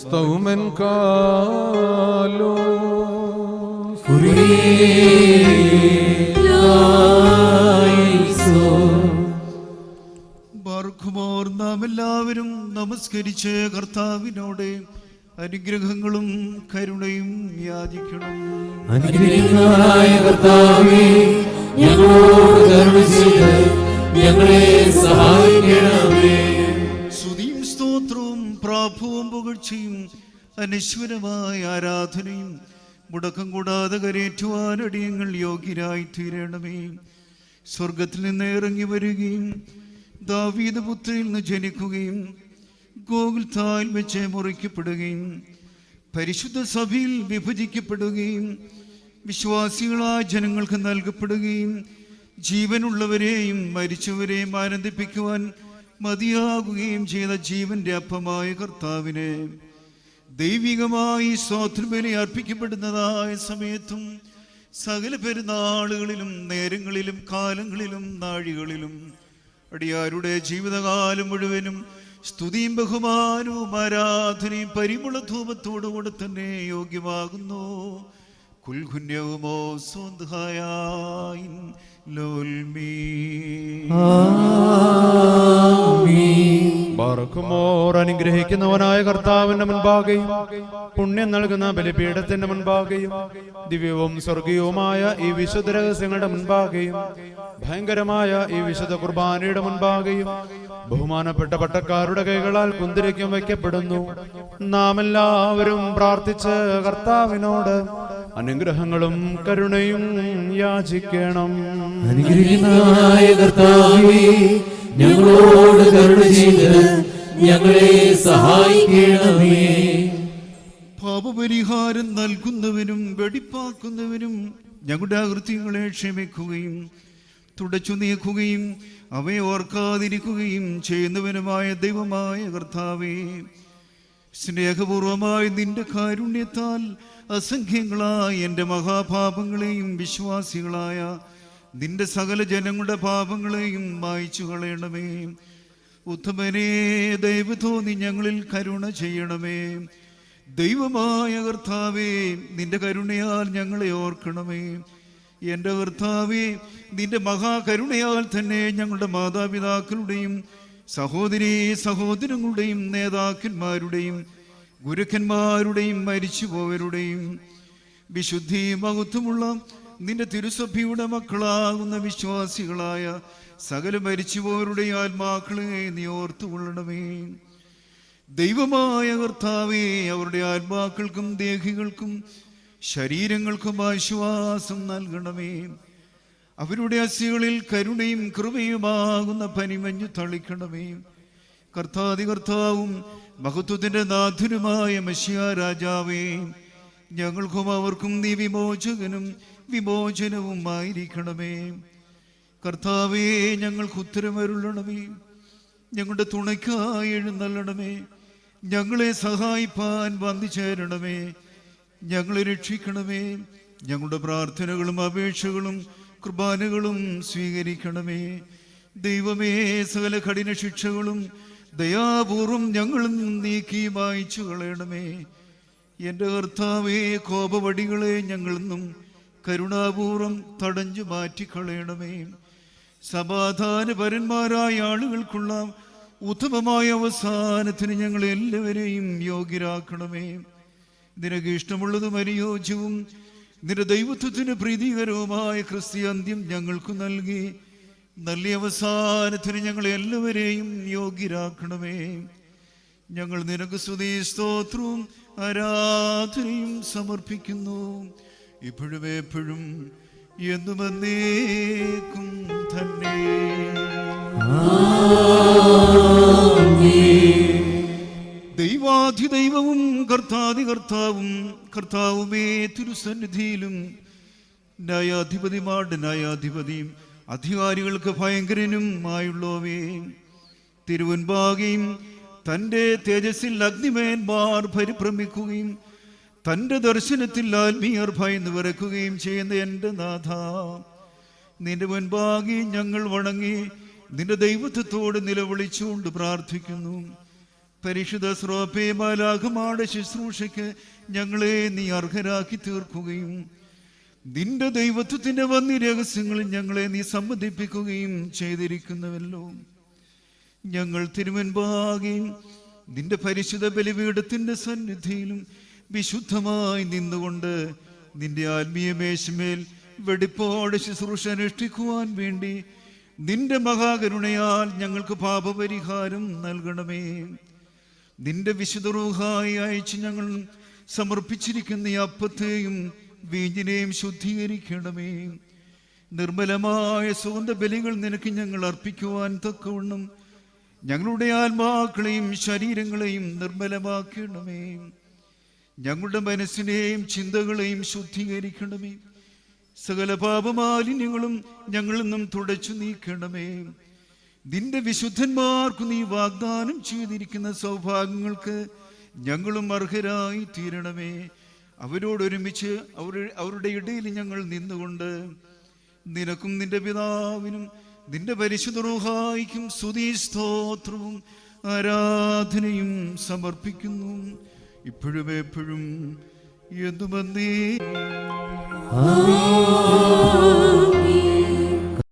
സ്തൗമൻ കാലോ. ബാർക്കുമോർ നാം എല്ലാവരും നമസ്കരിച്ച് കർത്താവിനോട് അനുഗ്രഹങ്ങളും കരുണയും യാചിക്കണം. ഞങ്ങളെ സഹായിക്കണമേ. അനശ്വരമായ ആരാധനയും മുടക്കം കൂടാതെ കരേറ്റുവാൻ അടിയങ്ങൾ യോഗ്യരായി തീരണമേ. സ്വർഗത്തിൽ നിന്ന് ഇറങ്ങി വരികയും ദാവീത പുത്രയിൽ നിന്ന് ജനിക്കുകയും ഗോകുൽ താൽ വെച്ച് മുറിക്കപ്പെടുകയും പരിശുദ്ധ സഭയിൽ വിഭജിക്കപ്പെടുകയും വിശ്വാസികളായ ജനങ്ങൾക്ക് നൽകപ്പെടുകയും ജീവനുള്ളവരെയും മരിച്ചവരെയും ആനന്ദിപ്പിക്കുവാൻ മതിയാകുകയും ചെയ്ത ജീവന്റെ അപ്പമായ കർത്താവിനെ. ദൈവികമായി സ്വാതൃബലി അർപ്പിക്കപ്പെടുന്നതായ സമയത്തും സകല പെരുന്നാളുകളിലും നേരങ്ങളിലും കാലങ്ങളിലും നാഴികളിലും അടിയാരുടെ ജീവിതകാലം മുഴുവനും സ്തുതിയും ബഹുമാനവും ആരാധനയും പരിമള ധൂപത്തോടുകൂടെ തന്നെ യോഗ്യമാകുന്നു. കുൽഖുന്യവുമോ സ്വന്തഹായായിൻ ലോൽമീ. ബാറക്കുമോർ അനുഗ്രഹിക്കുന്നവനായ കർത്താവിന്റെ മുൻപാകെയും പുണ്യം നൽകുന്ന ബലിപീഠത്തിന്റെ മുൻപാകെയും ദിവ്യവും സ്വർഗീയവുമായ ഈ വിശുദ്ധ രഹസ്യങ്ങളുടെ മുൻപാകെയും ഭയങ്കരമായ ഈ വിശുദ്ധ കുർബാനയുടെ മുൻപാകെയും ബഹുമാനപ്പെട്ട പട്ടക്കാരുടെ കൈകളാൽ കുന്തിരിക്കും വയ്ക്കപ്പെടുന്നു. നാം എല്ലാവരും പ്രാർത്ഥിച്ച് കർത്താവിനോട് അനുഗ്രഹങ്ങളും കരുണയും യാചിക്കണം. കർത്താവേ ഞങ്ങളോട് കരുണ ചെയ്ത് ഞങ്ങളെ സഹായിക്കണമേ. പാപപരിഹാരം നൽകുന്നവനും വെടിപ്പാക്കുന്നവനും ഞങ്ങളുടെ അകൃത്യങ്ങളെ ക്ഷമിക്കുകയും തുടച്ചു നീക്കുകയും അവയെ ഓർക്കാതിരിക്കുകയും ചെയ്യുന്നവനുമായ ദൈവമായ കർത്താവേ സ്നേഹപൂർവമായ നിന്റെ കാരുണ്യത്താൽ അസംഖ്യങ്ങളായ എന്റെ മഹാപാപങ്ങളെയും വിശ്വാസികളായ നിന്റെ സകല ജനങ്ങളുടെ പാപങ്ങളെയും വായിച്ചു കളയണമേ ഉത്തമനെ ദൈവ തോന്നി ഞങ്ങളിൽ കരുണ ചെയ്യണമേ. ദൈവമായ കർത്താവേ നിന്റെ കരുണയാൽ ഞങ്ങളെ ഓർക്കണമേ. എന്റെ കർത്താവേ നിന്റെ മഹാകരുണയാൽ തന്നെ ഞങ്ങളുടെ മാതാപിതാക്കളുടെയും സഹോദരി സഹോദരങ്ങളുടെയും നേതാക്കന്മാരുടെയും ഗുരുക്കന്മാരുടെയും മരിച്ചുപോയവരുടെയും വിശുദ്ധി മഹത്വമുള്ള നിന്റെ തിരുസഭയുടെ മക്കളാകുന്ന വിശ്വാസികളായ സകല മരിച്ചുപോരുടെ ആത്മാക്കളെ നീ ഓർത്തുകൊള്ളണമേ. ദൈവമായ കർത്താവേ അവരുടെ ആത്മാക്കൾക്കും ദേഹികൾക്കും ശരീരങ്ങൾക്കും ആശ്വാസം നൽകണമേ. അവരുടെ അസ്ഥികളിൽ കരുണയും കൃപയുമാകുന്ന പനിമഞ്ഞു തളിക്കണമേ. കർത്താതി കർത്താവും മഹത്വത്തിന്റെ നാഥുനുമായ മഷിയ രാജാവേ ഞങ്ങൾക്കും അവർക്കും നീ വിമോചകനും വിമോചനവും ആയിരിക്കണമേ കർത്താവേ ഞങ്ങൾക്ക് ഉത്തരമരുളണമേ ഞങ്ങളുടെ തുണയ്ക്കായി എഴുന്നള്ളണമേ. ഞങ്ങളെ സഹായിപ്പാൻ വന്നു ചേരണമേ. ഞങ്ങളെ രക്ഷിക്കണമേ. ഞങ്ങളുടെ പ്രാർത്ഥനകളും അപേക്ഷകളും കുർബാനകളും സ്വീകരിക്കണമേ. ദൈവമേ സകല കഠിന ശിക്ഷകളും ദയാപൂർവം ഞങ്ങളിൽ നീക്കി വായിച്ചു കളയണമേ എന്റെ കർത്താവേ കോപവടികളെ ഞങ്ങളിൽ നിന്നും കരുണാപൂർവം തടഞ്ഞു മാറ്റിക്കളയണമേ. സമാധാനപരന്മാരായ ആളുകൾക്കുള്ള ഉത്തമമായ അവസാനത്തിന് ഞങ്ങൾ എല്ലാവരെയും യോഗ്യരാക്കണമേ. നിനക്ക് ഇഷ്ടമുള്ളതും അനുയോജ്യവും നിന്റെ ദൈവത്വത്തിന് പ്രീതികരവുമായ ക്രിസ്ത്യാന്ത്യം ഞങ്ങൾക്ക് നൽകി. നല്ല അവസാനത്തിന് ഞങ്ങൾ എല്ലാവരെയും യോഗ്യരാക്കണമേ. ഞങ്ങൾ നിനക്ക് സ്തുതി സ്തോത്രവും ആരാധനയും സമർപ്പിക്കുന്നു. ഇപ്പോഴും എപ്പോഴും എന്നും എന്നേക്കും തന്നെ. ദൈവാധിദൈവവും കർത്താതി കർത്താവും കർത്താവുമേ തിരുസന്നിധിയിലും. ന്യായാധിപതിമാരുടെ ന്യായാധിപതിയും അധികാരികൾക്ക് ഭയങ്കരനും ആയുള്ളവേ തിരുവൻപാകയും തന്റെ തേജസ്സിൽ അഗ്നിമേന്മാർ പരിഭ്രമിക്കുകയും തന്റെ ദർശനത്തിൽ ആത്മീയർ ഭയന്ന് വിറക്കുകയും ചെയ്യുന്ന എന്റെ നാഥ. നിന്റെ മുൻപാകെ ഞങ്ങൾ വണങ്ങി നിന്റെ ദൈവത്വത്തോട് നിലവിളിച്ചുകൊണ്ട് പ്രാർത്ഥിക്കുന്നു. പരിശുദ്ധ സ്രോപേ ബാലാകമാടെ ശുശ്രൂഷയ്ക്ക് ഞങ്ങളെ നീ അർഹരാക്കി തീർക്കുകയും നിന്റെ ദൈവത്വത്തിന്റെ വന്നി രഹസ്യങ്ങളിൽ ഞങ്ങളെ നീ സമ്മതിപ്പിക്കുകയും ചെയ്തിരിക്കുന്നുവല്ലോ. ഞങ്ങൾ തിരുവൻപാകെയും നിന്റെ പരിശുദ്ധ ബലിപീഠത്തിന്റെ സന്നിധിയിലും വിശുദ്ധമായി നിന്നുകൊണ്ട് നിന്റെ ആത്മീയ മേശമേൽ വെടിപ്പോടെ ശുശ്രൂഷ അനുഷ്ഠിക്കുവാൻ വേണ്ടി നിന്റെ മഹാകരുണയാൽ ഞങ്ങൾക്ക് പാപപരിഹാരം നൽകണമേ. നിന്റെ വിശുദ്ധ റൂഹായി അയച്ച് ഞങ്ങൾ സമർപ്പിച്ചിരിക്കുന്ന ഈ അപ്പത്തെയും വീഞ്ഞിനെയും ശുദ്ധീകരിക്കണമേ. നിർമ്മലമായ സുഗന്ധ ബലികൾ നിനക്ക് ഞങ്ങൾ അർപ്പിക്കുവാൻ തക്കവണ്ണം ഞങ്ങളുടെ ആത്മാക്കളെയും ശരീരങ്ങളെയും നിർമ്മലമാക്കണമേ. ഞങ്ങളുടെ മനസ്സിനെയും ചിന്തകളെയും ശുദ്ധീകരിക്കണമേ. സകല പാപമാലിന്യങ്ങളും ഞങ്ങളിൽ നിന്നും തുടച്ചു നീക്കണമേ. നിന്റെ വിശുദ്ധന്മാർക്ക് നീ വാഗ്ദാനം ചെയ്തിരിക്കുന്ന സൗഭാഗ്യങ്ങൾക്ക് ഞങ്ങളും അർഹരായി തീരണമേ. അവരോടൊരുമിച്ച് അവർ അവരുടെ ഇടയിൽ ഞങ്ങൾ നിന്നുകൊണ്ട് നിനക്കും നിന്റെ പിതാവിനും നിന്റെ പരിശുദ്ധ റൂഹായിക്കും സ്തുതി സ്തോത്രവും ആരാധനയും സമർപ്പിക്കുന്നു. ഇപ്പോഴും എപ്പോഴും എന്തുമന്നേ ആമേൻ.